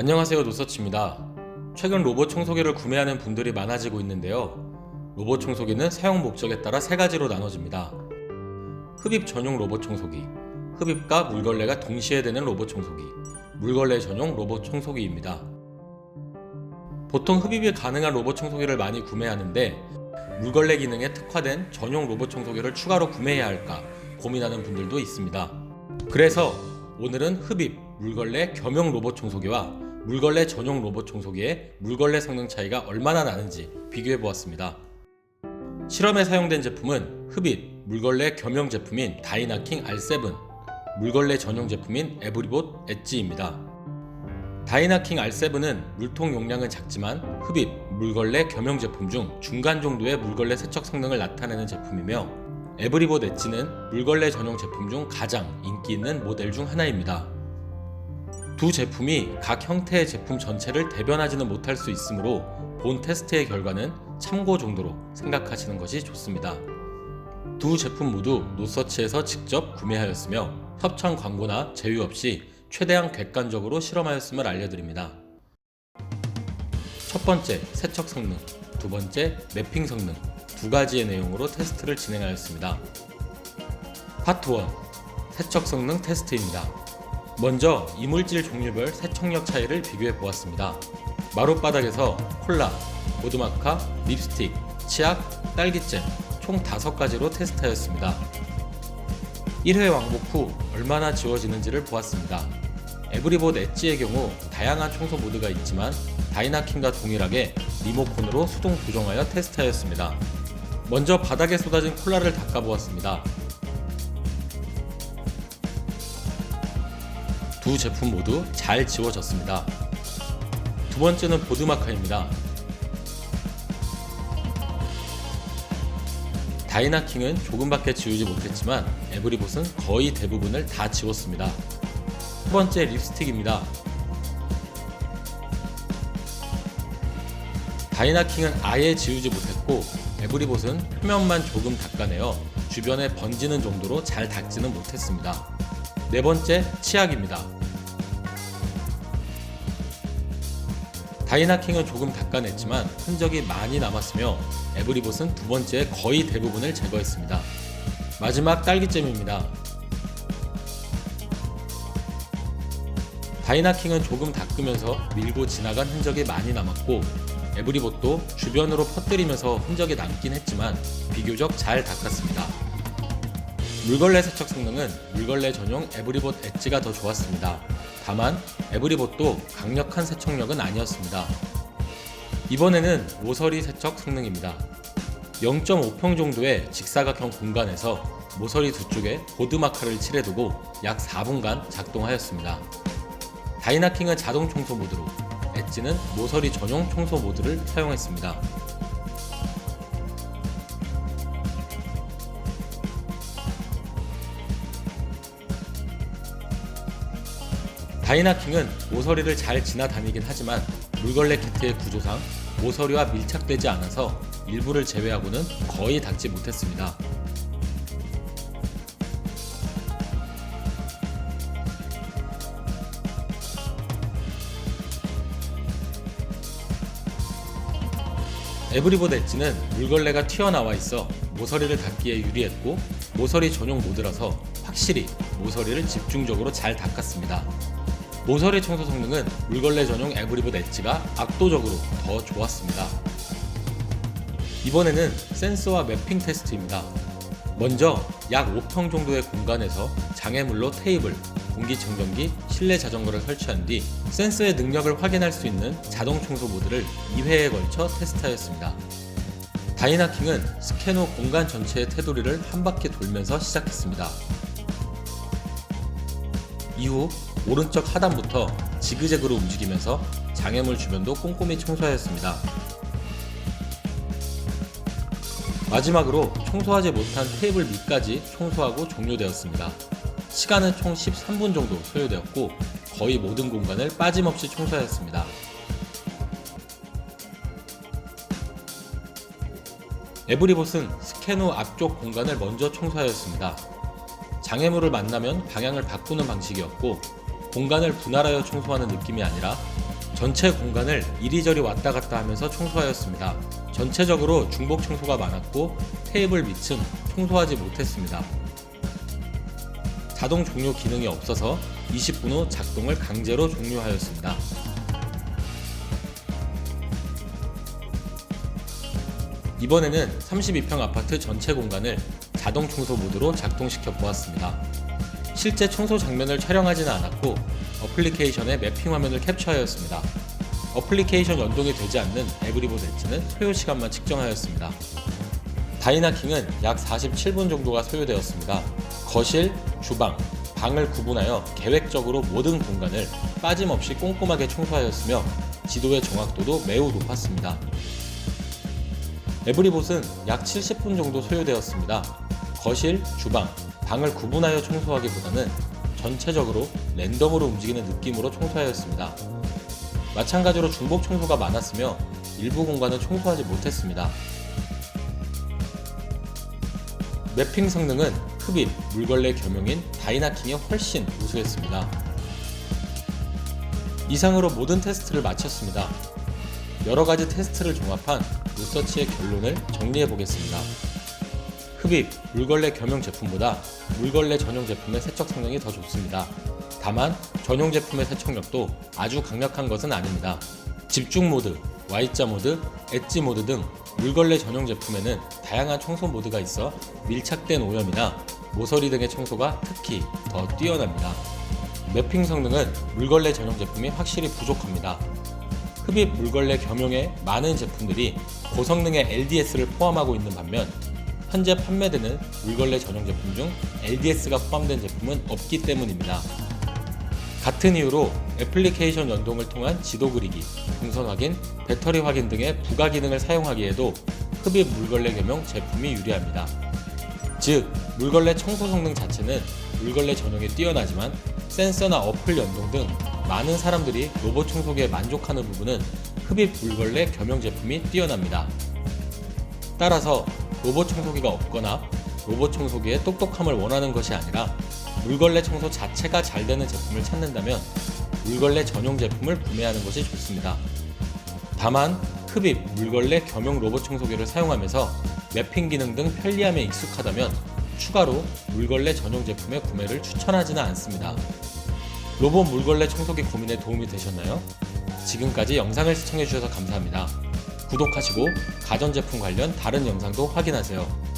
안녕하세요 노서치입니다. 최근 로봇 청소기를 구매하는 분들이 많아지고 있는데요. 로봇 청소기는 사용 목적에 따라 세 가지로 나눠집니다. 흡입 전용 로봇 청소기, 흡입과 물걸레가 동시에 되는 로봇 청소기, 물걸레 전용 로봇 청소기입니다. 보통 흡입이 가능한 로봇 청소기를 많이 구매하는데 물걸레 기능에 특화된 전용 로봇 청소기를 추가로 구매해야 할까 고민하는 분들도 있습니다. 그래서 오늘은 흡입, 물걸레 겸용 로봇 청소기와 물걸레 전용 로봇 청소기의 물걸레 성능 차이가 얼마나 나는지 비교해 보았습니다. 실험에 사용된 제품은 흡입, 물걸레 겸용 제품인 다이나킹 R7, 물걸레 전용 제품인 에브리봇 엣지입니다. 다이나킹 R7은 물통 용량은 작지만 흡입, 물걸레 겸용 제품 중 중간 정도의 물걸레 세척 성능을 나타내는 제품이며 에브리봇 엣지는 물걸레 전용 제품 중 가장 인기 있는 모델 중 하나입니다. 두 제품이 각 형태의 제품 전체를 대변하지는 못할 수 있으므로 본 테스트의 결과는 참고 정도로 생각하시는 것이 좋습니다. 두 제품 모두 노서치에서 직접 구매하였으며 협찬 광고나 제휴 없이 최대한 객관적으로 실험하였음을 알려드립니다. 첫 번째 세척 성능, 두 번째 매핑 성능 두 가지의 내용으로 테스트를 진행하였습니다. 파트 1 세척 성능 테스트입니다. 먼저 이물질 종류별 세척력 차이를 비교해 보았습니다. 마룻바닥에서 콜라, 보드마카, 립스틱, 치약, 딸기잼 총 5가지로 테스트하였습니다. 1회 왕복 후 얼마나 지워지는지를 보았습니다. 에브리봇 엣지의 경우 다양한 청소 모드가 있지만 다이나킹과 동일하게 리모컨으로 수동 조정하여 테스트하였습니다. 먼저 바닥에 쏟아진 콜라를 닦아보았습니다. 두 제품 모두 잘 지워졌습니다. 두 번째는 보드마카입니다. 다이나킹은 조금밖에 지우지 못했지만 에브리봇은 거의 대부분을 다 지웠습니다. 세 번째 립스틱입니다. 다이나킹은 아예 지우지 못했고 에브리봇은 표면만 조금 닦아내어 주변에 번지는 정도로 잘 닦지는 못했습니다. 네 번째 치약입니다. 다이나킹은 조금 닦아냈지만 흔적이 많이 남았으며 에브리봇은 두 번째 거의 대부분을 제거했습니다. 마지막 딸기잼입니다. 다이나킹은 조금 닦으면서 밀고 지나간 흔적이 많이 남았고 에브리봇도 주변으로 퍼뜨리면서 흔적이 남긴 했지만 비교적 잘 닦았습니다. 물걸레 세척 성능은 물걸레 전용 에브리봇 엣지가 더 좋았습니다. 다만 에브리봇도 강력한 세척력은 아니었습니다. 이번에는 모서리 세척 성능입니다. 0.5평 정도의 직사각형 공간에서 모서리 두 쪽에 보드마카를 칠해두고 약 4분간 작동하였습니다. 다이나킹은 자동 청소 모드로, 엣지는 모서리 전용 청소 모드를 사용했습니다. 다이나킹은 모서리를 잘 지나다니긴 하지만 물걸레 키트의 구조상 모서리와 밀착되지 않아서 일부를 제외하고는 거의 닿지 못했습니다. 에브리봇 엣지는 물걸레가 튀어나와 있어 모서리를 닦기에 유리했고 모서리 전용 모드라서 확실히 모서리를 집중적으로 잘 닦았습니다. 모서리 청소 성능은 물걸레 전용 에브리봇 엣지가 압도적으로 더 좋았습니다. 이번에는 센서와 매핑 테스트입니다. 먼저 약 5평 정도의 공간에서 장애물로 테이블, 공기청정기, 실내 자전거를 설치한 뒤 센서의 능력을 확인할 수 있는 자동 청소 모드를 2회에 걸쳐 테스트하였습니다. 다이나킹은 후 공간 전체의 테두리를 한 바퀴 돌면서 시작했습니다. 이후 오른쪽 하단부터 지그재그로 움직이면서 장애물 주변도 꼼꼼히 청소하였습니다. 마지막으로 청소하지 못한 테이블 밑까지 청소하고 종료되었습니다. 시간은 총 13분 정도 소요되었고 거의 모든 공간을 빠짐없이 청소하였습니다. 에브리봇은 스캔 후 앞쪽 공간을 먼저 청소하였습니다. 장애물을 만나면 방향을 바꾸는 방식이었고 공간을 분할하여 청소하는 느낌이 아니라 전체 공간을 이리저리 왔다 갔다 하면서 청소하였습니다. 전체적으로 중복 청소가 많았고 테이블 밑은 청소하지 못했습니다. 자동 종료 기능이 없어서 20분 후 작동을 강제로 종료하였습니다. 이번에는 32평 아파트 전체 공간을 자동 청소 모드로 작동시켜 보았습니다. 실제 청소 장면을 촬영하지는 않았고 어플리케이션의 매핑 화면을 캡처하였습니다. 어플리케이션 연동이 되지 않는 에브리봇 엣지는 소요 시간만 측정하였습니다. 다이나킹은 약 47분 정도가 소요되었습니다. 거실, 주방, 방을 구분하여 계획적으로 모든 공간을 빠짐없이 꼼꼼하게 청소하였으며 지도의 정확도도 매우 높았습니다. 에브리봇은 약 70분 정도 소요되었습니다. 거실, 주방, 방을 구분하여 청소하기보다는 전체적으로 랜덤으로 움직이는 느낌으로 청소하였습니다. 마찬가지로 중복 청소가 많았으며 일부 공간은 청소하지 못했습니다. 매핑 성능은 흡입, 물걸레 겸용인 다이나킹이 훨씬 우수했습니다. 이상으로 모든 테스트를 마쳤습니다. 여러 가지 테스트를 종합한 리서치의 결론을 정리해 보겠습니다. 흡입, 물걸레 겸용 제품보다 물걸레 전용 제품의 세척 성능이 더 좋습니다. 다만 전용 제품의 세척력도 아주 강력한 것은 아닙니다. 집중 모드, Y자 모드, 엣지 모드 등 물걸레 전용 제품에는 다양한 청소 모드가 있어 밀착된 오염이나 모서리 등의 청소가 특히 더 뛰어납니다. 매핑 성능은 물걸레 전용 제품이 확실히 부족합니다. 흡입 물걸레 겸용의 많은 제품들이 고성능의 LDS를 포함하고 있는 반면 현재 판매되는 물걸레 전용 제품 중 LDS가 포함된 제품은 없기 때문입니다. 같은 이유로 애플리케이션 연동을 통한 지도 그리기, 동선 확인, 배터리 확인 등의 부가 기능을 사용하기에도 흡입 물걸레 겸용 제품이 유리합니다. 즉, 물걸레 청소 성능 자체는 물걸레 전용에 뛰어나지만 센서나 어플 연동 등 많은 사람들이 로봇 청소기에 만족하는 부분은 흡입 물걸레 겸용 제품이 뛰어납니다. 따라서 로봇 청소기가 없거나 로봇 청소기의 똑똑함을 원하는 것이 아니라 물걸레 청소 자체가 잘 되는 제품을 찾는다면 물걸레 전용 제품을 구매하는 것이 좋습니다. 다만 흡입, 물걸레 겸용 로봇 청소기를 사용하면서 매핑 기능 등 편리함에 익숙하다면 추가로 물걸레 전용 제품의 구매를 추천하지는 않습니다. 로봇 물걸레 청소기 고민에 도움이 되셨나요? 지금까지 영상을 시청해주셔서 감사합니다. 구독하시고 가전제품 관련 다른 영상도 확인하세요.